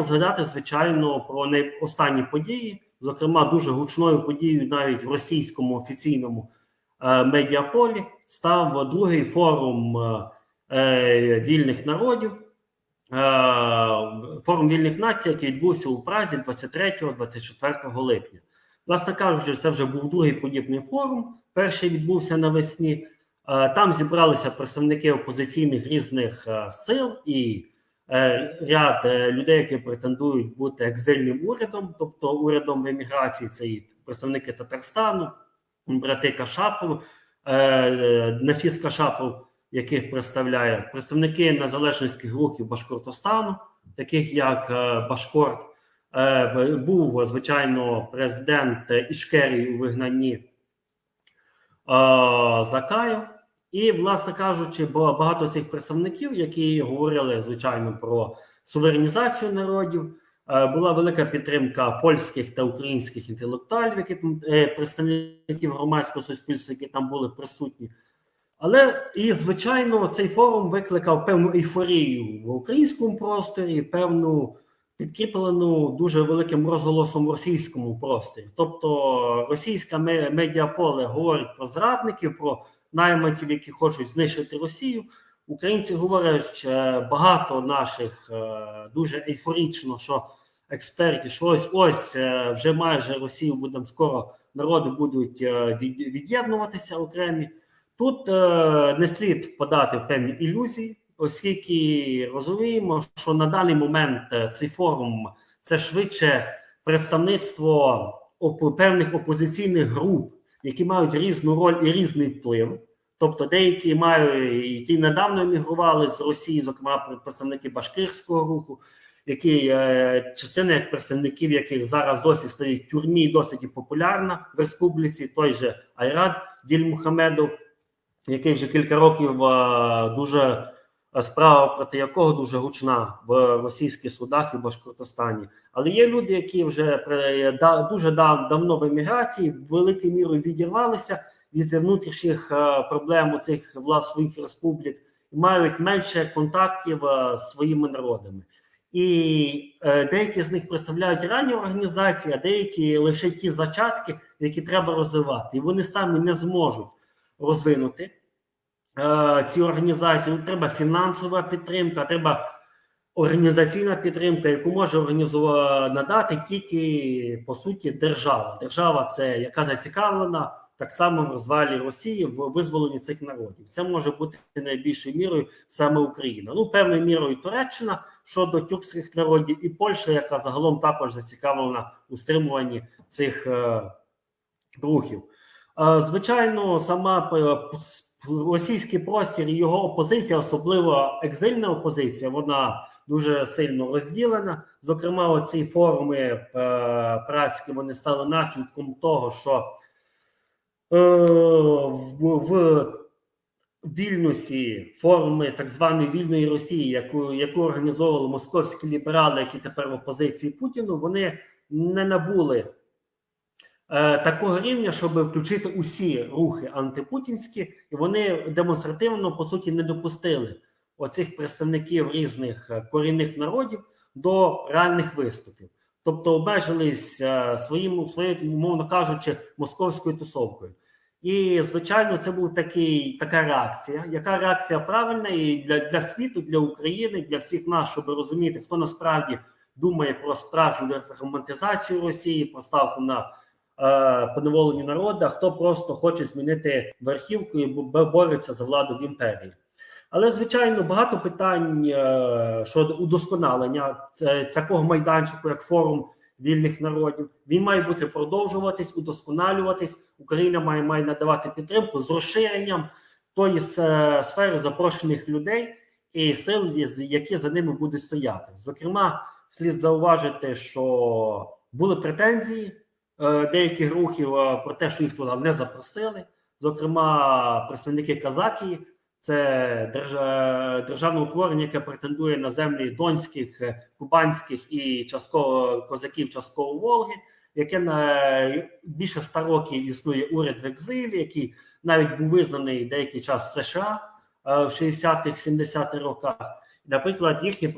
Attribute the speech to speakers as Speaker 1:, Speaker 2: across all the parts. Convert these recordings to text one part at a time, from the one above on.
Speaker 1: згадати, звичайно, про останні події, зокрема, дуже гучною подією навіть в російському офіційному е, медіаполі став другий форум е, вільних народів, е, форум вільних націй, який відбувся у Празі 23-24 липня. Власне кажучи, це вже був другий подібний форум. Перший відбувся навесні. Е, Там зібралися представники опозиційних різних е, сил і ряд е, людей, які претендують бути екзильним урядом, тобто урядом еміграції, це і представники Татарстану, брати Кашапов, е, е, Нафіс Кашапов, яких представляє представники незалежницьких рухів Башкортостану, таких як е, Башкорт. Е, Був звичайно президент Ішкерії у вигнанні е, Закаєв. І, власне кажучи, багато цих представників, які говорили звичайно про суверенізацію народів, е, була велика підтримка польських та українських інтелектуалів, які там е, представників громадського суспільства, які там були присутні. Але і звичайно, цей форум викликав певну ейфорію в українському просторі, певну підкріплену дуже великим розголосом в російському просторі. Тобто російська ме- медіаполе говорить про зрадників, про найманців, які хочуть знищити Росію. Українці говорять багато наших е, дуже ейфорично, що експертів, що ось ось е, вже майже Росію будемо скоро народи будуть е, від'єднуватися окремі. Тут не слід впадати в певні ілюзії, оскільки розуміємо, що на даний момент цей форум це швидше представництво певних опозиційних груп, які мають різну роль і різний вплив. Тобто деякі мають, які недавно емігрували з Росії, зокрема представники Башкирського руху, які е, частина як представників, яких зараз досі стоїть в тюрмі, досить популярна в республіці, той же Айрад Дільмухамедов, який вже кілька років е, дуже справа проти якого дуже гучна в російських судах і Башкортостані. Але є люди, які вже дуже дав, давно в еміграції, великою мірою відірвалися від внутрішніх е, проблем у цих влас своїх республік і мають менше контактів е, з своїми народами. І е, деякі з них представляють ранні організації, а деякі лише ті зачатки, які треба розвивати, і вони самі не зможуть розвинути ці організації. Ну, Треба фінансова підтримка, треба організаційна підтримка, яку може організувати надати тільки по суті держава. Держава це яка зацікавлена так само в розвалі Росії в визволенні цих народів. Це може бути найбільшою мірою саме Україна. Ну певною мірою Туреччина щодо тюркських народів, і Польща, яка загалом також зацікавлена у стримуванні цих е, рухів. Е, звичайно, сама е, російський простір і його опозиція, особливо екзильна опозиція, вона дуже сильно розділена. Зокрема, оці форуми е, праські вони стали наслідком того, що е, в, в Вільнюсі форуми так званої вільної Росії, яку, яку організовували московські ліберали, які тепер в опозиції Путіну, вони не набули такого рівня, щоб включити усі рухи антипутінські, і вони демонстративно по суті не допустили оцих представників різних е, корінних народів до реальних виступів. Тобто обмежились е, своїм своєю, умовно кажучи, московською тусовкою. І звичайно, це такий така реакція. Яка реакція правильна і для, для світу, для України, для всіх нас, щоб розуміти, хто насправді думає про справжню романтизацію Росії, про ставку на е, поневолені народи, а хто просто хоче змінити верхівку і бо- бореться за владу в імперії. Але звичайно, багато питань е, щодо удосконалення такого майданчику, як форум вільних народів. Він має бути продовжуватись, удосконалюватись. Україна має, має надавати підтримку з розширенням тої сфери запрошених людей і сил, які за ними будуть стояти. Зокрема, слід зауважити, що були претензії е, деяких рухів е, про те, що їх туди не запросили. Зокрема, представники Казакії, це державне утворення, яке претендує на землі донських, е, кубанських і частково козаків частково Волги, яке на більше ста років існує уряд в екзилі, який навіть був визнаний деякий час в США е, в 60-х, 70-х роках. Наприклад, їхні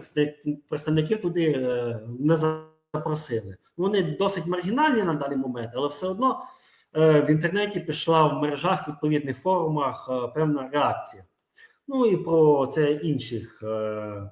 Speaker 1: представники- туди е, не запросили. Вони досить маргінальні на даний момент, але все одно е, в інтернеті пішла в мережах, відповідних форумах е, певна реакція. Ну і про це інших е,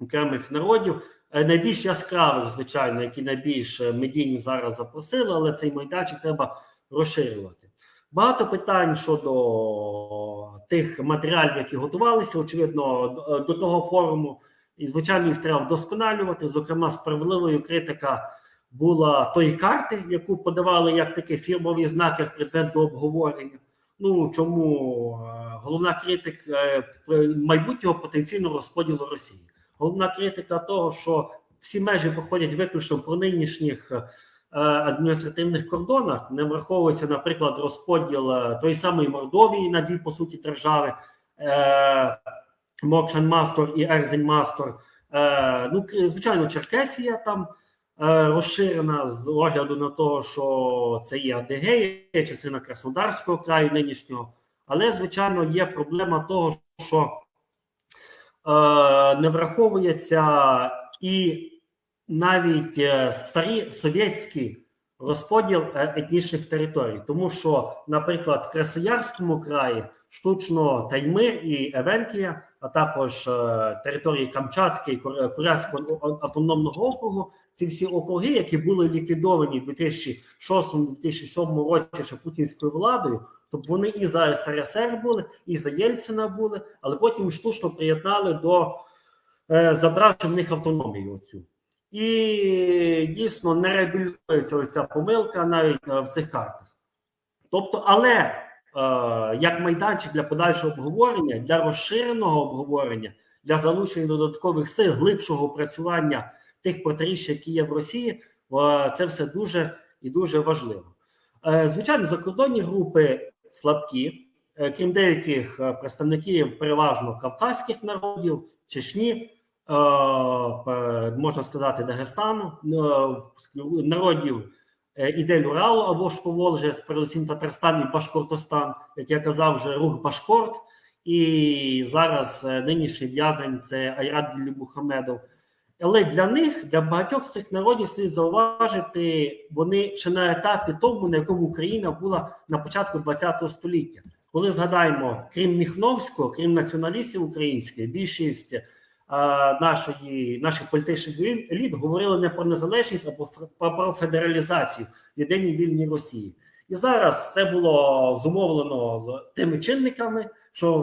Speaker 1: окремих народів. Е, Найбільш яскравих, звичайно, які найбільш е, медійні зараз запросили, але цей майданчик треба розширювати. Багато питань щодо тих матеріалів, які готувалися, очевидно, до- до того форуму. І, звичайно, їх треба вдосконалювати. Зокрема, справедливою критика була тої карти, яку подавали як такий фірмовий знак, як предмет до обговорення. Ну чому е, головна критика е, майбутнього потенційного розподілу Росії? Головна критика того, що всі межі проходять виключно по нинішніх е, адміністративних кордонах, не враховується, наприклад, розподіл тої самої Мордовії на дві по суті держави. Мокшан Мастор і Ерзень Мастор. Е, ну, звичайно, Черкесія там е, розширена з огляду на те, що це є Адигея, частина Краснодарського краю нинішнього. Але, звичайно, є проблема того, що е, не враховується і навіть е, старі совєтські розподіл е, етнічних територій, тому що, наприклад, в Красноярському краї штучно Таймир і Евенкія, а також е, території Камчатки і Кур- Курятського автономного округу. Ці всі округи, які були ліквідовані в 2006-2007 році ще путінською владою, тобто вони і за СРСР були, і за Єльцина були, але потім штучно приєднали до е, забравши в них автономію. Оцю. І дійсно не реабілітується оця помилка навіть е, в цих картах. Тобто, але як майданчик для подальшого обговорення, для розширеного обговорення, для залучення додаткових сил, глибшого опрацювання тих протиріч, які є в Росії, е, це все дуже і дуже важливо. Е, звичайно, закордонні групи слабкі, е, крім деяких е, представників переважно кавказьких народів, Чечні, е, е, можна сказати, Дагестану, е, народів е, ідель Уралу або ж Поволжя, передусім Татарстан і Башкортостан, як я казав, вже рух Башкорт, і зараз е, нинішній в'язень це Айрад Мухамедов. Але для них, для багатьох цих народів, слід зауважити, вони ще на етапі тому, на якому Україна була на початку ХХ століття. Коли згадаємо, крім Міхновського, крім націоналістів українських, більшість нашої наших політичних еліт говорили не про незалежність, а про, федералізацію єдиній вільній Росії. І зараз це було зумовлено тими чинниками, що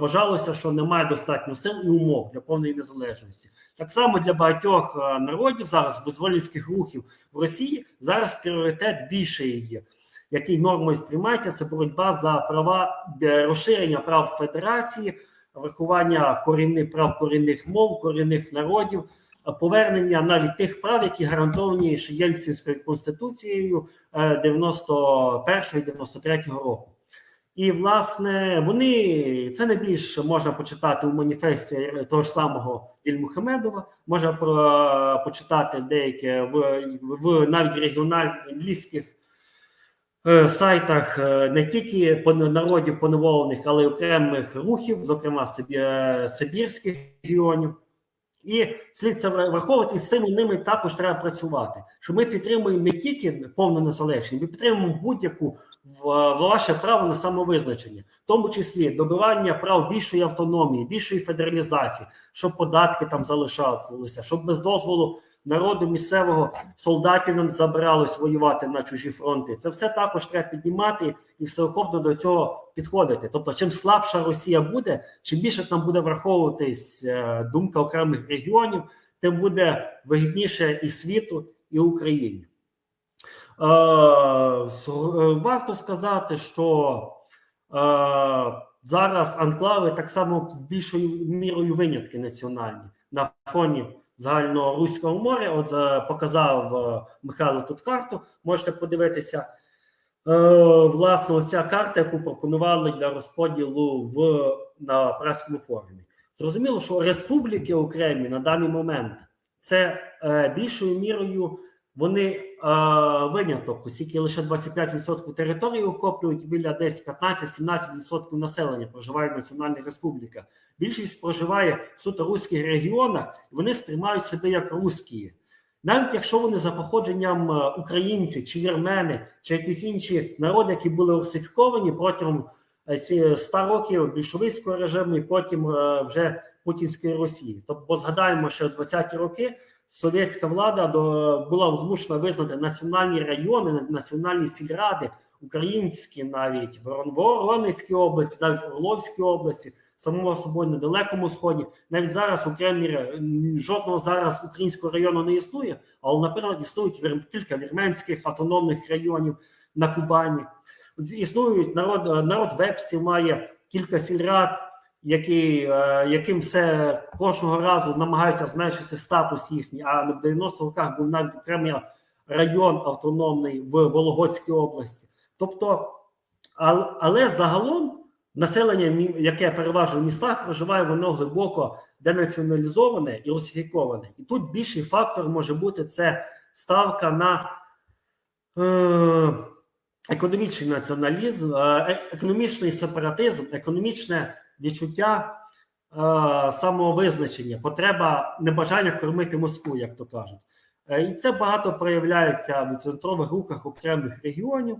Speaker 1: вважалося, що немає достатньо сил і умов для повної незалежності. Так само для багатьох е, народів зараз визвольницьких рухів в Росії зараз пріоритет більший є, який нормою сприймається, це боротьба за права розширення прав федерації, врахування корінних прав корінних мов, корінних народів, е, повернення навіть тих прав, які гарантовані ще Єльцинською конституцією е, 91-93 року. І, власне, вони це найбільше можна почитати у маніфесті того ж самого Ільмухамедова, можна про, почитати деяке в, в навіть регіональних е, сайтах е, не тільки народів поневолених, але й окремих рухів, зокрема е, Сибірських регіонів. І слід це враховувати, і з цими ними також треба працювати. Що ми підтримуємо не тільки повну незалежність, ми підтримуємо будь-яку ваше право на самовизначення, в тому числі добивання прав більшої автономії, більшої федералізації, щоб податки там залишалися, щоб без дозволу народу місцевого солдатів нам забралось воювати на чужі фронти. Це все також треба піднімати і всеохопно до цього підходити. Тобто, чим слабша Росія буде, чим більше там буде враховуватись е, думка окремих регіонів, тим буде вигідніше і світу, і Україні. Е, е, Варто сказати, що зараз анклави так само більшою мірою винятки національні на фоні загального руського моря. От е, показав е, Михайло тут карту. Можете подивитися. Е, власне, ця карта, яку пропонували для розподілу в на праському форумі. Зрозуміло, що республіки окремі на даний момент це більшою мірою вони е, виняток, оскільки лише 25% території охоплюють біля десь 15-17% населення проживає в Національна Республіка. Більшість проживає в суто руських регіонах, і вони сприймають себе як русські. Навіть якщо вони за походженням е, українці чи вірмени, чи якісь інші народи, які були русифіковані протягом е, ці 100 років більшовицького режиму і потім е, вже путінської Росії. Тобто, згадаємо, що 20-ті роки совєтська влада до, була змушена визнати національні райони, національні сільради, українські навіть в Воронезькій області, навіть Орловській області, самому собою на далекому сході. Навіть зараз у Кремлі жодного зараз українського району не існує, але, наприклад, існують кілька вірменських автономних районів на Кубані. Існують народ, народ вепсів має кілька сільрад, які, е, яким все кожного разу намагаються зменшити статус їхній. А не в 90-х роках був навіть окремий район автономний в Вологодській області. Тобто, ал- але загалом населення, яке переважно в містах, проживає, воно глибоко денаціоналізоване і русифіковане. І тут більший фактор може бути це ставка на е, економічний націоналізм, е- економічний сепаратизм, економічне відчуття е, самовизначення, потреба небажання кормити Москву, як то кажуть. Е, І це багато проявляється в центрових руках окремих регіонів.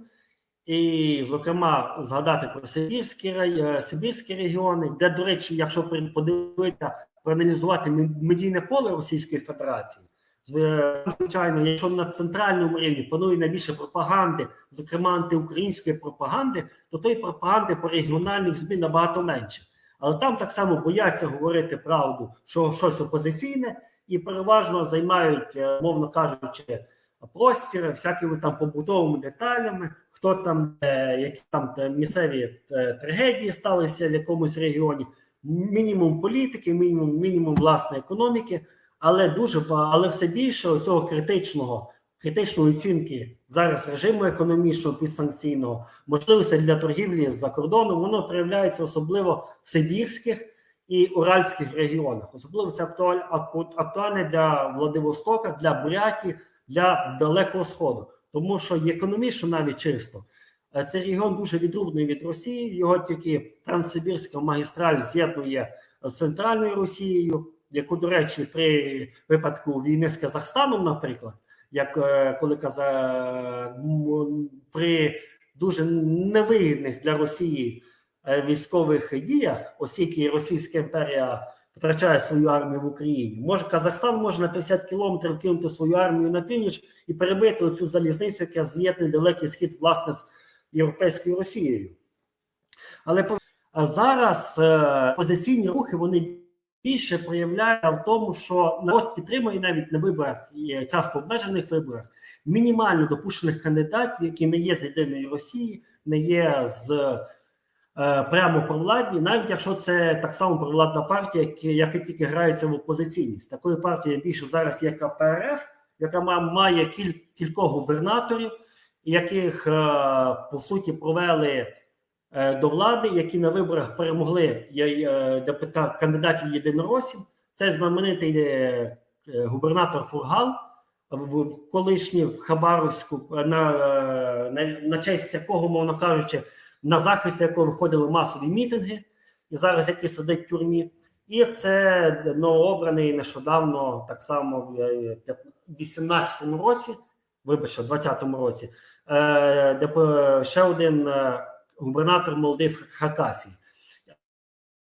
Speaker 1: І, зокрема, згадати про Сибірські, е, Сибірські регіони, де, до речі, якщо подивитися, проаналізувати медійне поле Російської Федерації, звичайно, якщо на центральному рівні панує найбільше пропаганди, зокрема антиукраїнської пропаганди, то тої пропаганди по регіональних ЗМІ набагато менше. Але там так само бояться говорити правду, що щось опозиційне, і переважно займають, е, мовно кажучи, простір всякими там побутовими деталями, хто там, е, які там е, місцеві е, трагедії сталися в якомусь регіоні, мінімум політики, мінімум, мінімум власної економіки, але дуже але все більше цього критичного, критичної оцінки зараз режиму економічного підсанкційного, можливості для торгівлі з-за кордоном, воно проявляється особливо в Сибірських і Уральських регіонах. Особливо це актуаль, актуальне для Владивостока, для Бурятії, для Далекого Сходу. Тому що економічно навіть чисто. е, Цей регіон дуже відрубний від Росії. Його тільки Транссибірська магістраль з'єднує з центральною Росією, яку, до речі, при випадку війни з Казахстаном, наприклад, як е, коли каза при дуже невигідних для Росії е, військових діях, оскільки Російська імперія втрачає свою армію в Україні, може Казахстан може на 50 кілометрів кинути свою армію на північ і перебити оцю залізницю, яка з'єднує далекий схід власне з європейською Росією. Але а зараз е, позиційні рухи вони більше проявляються в тому, що народ підтримує навіть на виборах, і часто обмежених виборах, мінімально допущених кандидатів, які не є з єдиної Росії, не є з е, прямо провладні, навіть якщо це так само провладна партія, яка, тільки грається в опозиційність. Такою партією більше зараз є КПРФ, яка ма- має кіль, кількох губернаторів, яких е, по суті провели до влади, які на виборах перемогли депутат кандидатів єдиноросів. Це знаменитий е, е, губернатор Фургал, колишній в Хабаровську, е, на, е, на, на честь якого, мовно кажучи, на захист якого виходили масові мітинги, і зараз який сидить в тюрмі. І це новообраний нещодавно, так само в е, п'ят- 18-му році, вибачте, в 20-му році, е, де ще один е, губернатор Молдив Хакасій.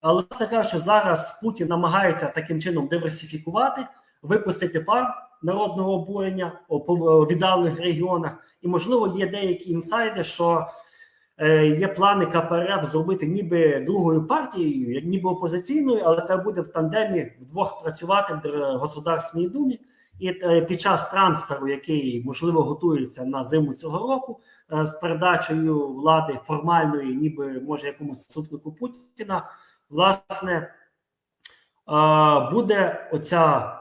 Speaker 1: Але це каже, що зараз Путін намагається таким чином диверсифікувати, випустити пар народного обурення по віддалених регіонах. І, можливо, є деякі інсайди, що е, є плани КПРФ зробити ніби другою партією, ніби опозиційною, але яка буде в тандемі вдвох працювати в Государственній Думі. І е, під час трансферу, який можливо готується на зиму цього року, е, з передачею влади формальної, ніби може якомусь сутнику Путіна, власне, е, буде оця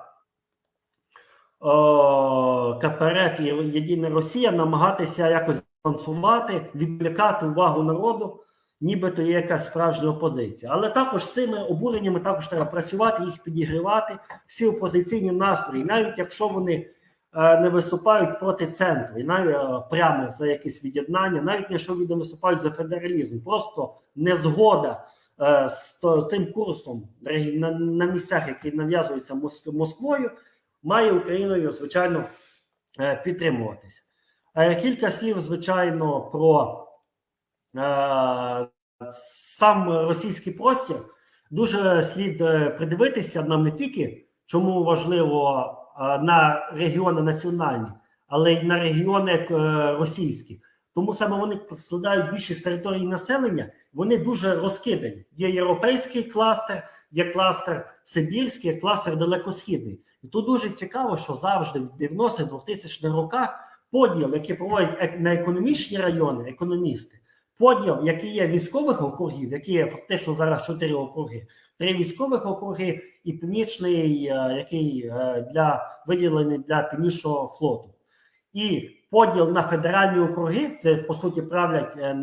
Speaker 1: КПРФ і Єдина Росія намагатися якось балансувати, відвлікати увагу народу, нібито є якась справжня опозиція. Але також з цими обуреннями також треба працювати, їх підігрівати, всі опозиційні настрої, навіть якщо вони е, не виступають проти центру і навіть е, прямо за якесь від'єднання, навіть не що не виступають за федералізм, просто незгода е, з тим курсом на, місцях, який нав'язується Москвою, має Україною, звичайно, підтримуватися. Кілька слів, звичайно, про сам російський простір. Дуже слід е, придивитися нам не тільки, чому важливо е, на регіони національні, але й на регіони е, російські. Тому саме вони складають більшість територій населення, вони дуже розкидані. Є європейський кластер, є кластер Сибірський, є кластер далекосхідний. І тут дуже цікаво, що завжди в 90-2000-х роках поділ, який проводять на економічні райони, економісти, поділ, який є військових округів, які є фактично зараз чотири округи, три військових округи і північний, е, який е, для виділений для північного флоту. І поділ на федеральні округи це по суті правлять е,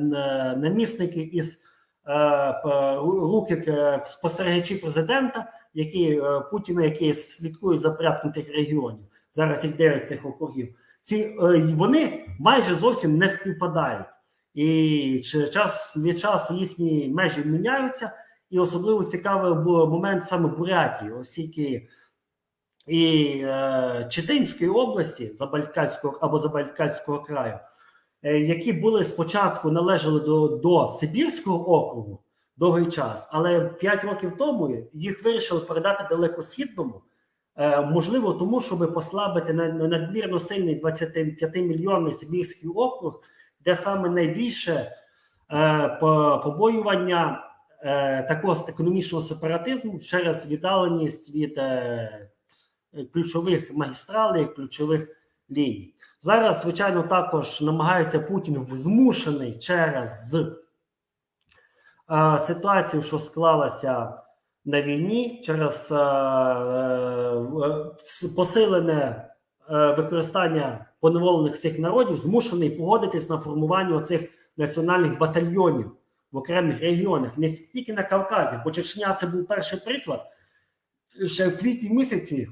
Speaker 1: намісники із руки спостерігачі президента, які Путіна, які слідкують за порядком тих регіонів. Зараз їх дев'ять цих округів. Ці вони майже зовсім не співпадають, і час від часу їхні межі міняються. І особливо цікавий був момент саме Бурятії, оскільки і е, Читинської області Забайкальського або Забайкальського краю, е, які були спочатку належали до, до Сибірського округу довгий час, але 5 років тому їх вирішили передати далекосхідному. Е, можливо, тому, щоб послабити на, на надмірно сильний 25 мільйонний Сибірський округ, де саме найбільше е, побоювання е, такого економічного сепаратизму через віддаленість від е, ключових магістралей, ключових ліній. Зараз, звичайно, також намагається Путін змушений через е, ситуацію, що склалася на війні, через е, е, посилене е, використання поневолених цих народів, змушений погодитись на формування оцих національних батальйонів в окремих регіонах, не тільки на Кавказі, бо Чечня це був перший приклад. Ще в квітні місяці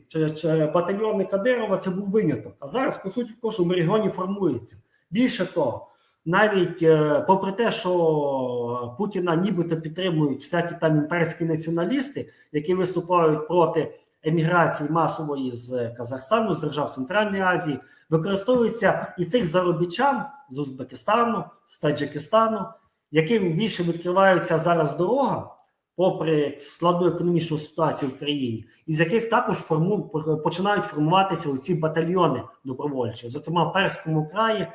Speaker 1: батальйони Кадирова це був виняток. А зараз, по суті, в кожному регіоні формується. Більше того, навіть е, попри те, що Путіна нібито підтримують всякі там імперські націоналісти, які виступають проти еміграції масової з Казахстану, з держав Центральної Азії, використовується і цих заробітчан з Узбекистану, з Таджикистану, яким більше відкривається зараз дорога, попри складну економічну ситуацію в країні, із яких також форму, починають формуватися оці батальйони добровольчі. Зокрема, в Перському краї е,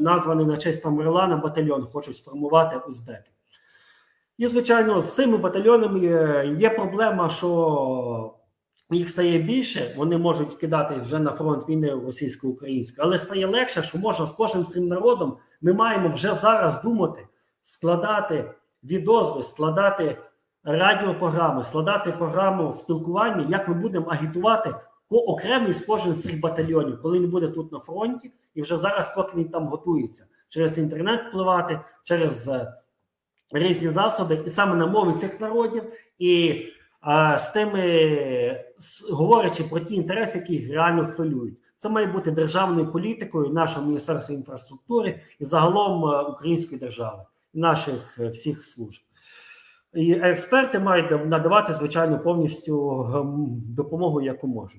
Speaker 1: названий на честь Тамерлана батальйон хочуть сформувати узбеки. І, звичайно, з цими батальйонами є, є проблема, що їх стає більше, вони можуть кидатись вже на фронт війни російсько-української, але стає легше, що можна з кожним з цим народом. Ми маємо вже зараз думати, складати відозви, складати радіопрограми, складати програму спілкування, як ми будемо агітувати по окремість кожен з цих батальйонів, коли він буде тут на фронті, і вже зараз, поки він там готується, через інтернет впливати, через е, різні засоби, і саме на мові цих народів, і е, з тими з- говорячи про ті інтереси, які їх реально хвилюють. Це має бути державною політикою нашого міністерства інфраструктури і загалом е, української держави, наших е, всіх служб. І експерти мають надавати, звичайно, повністю ем, допомогу, яку можуть.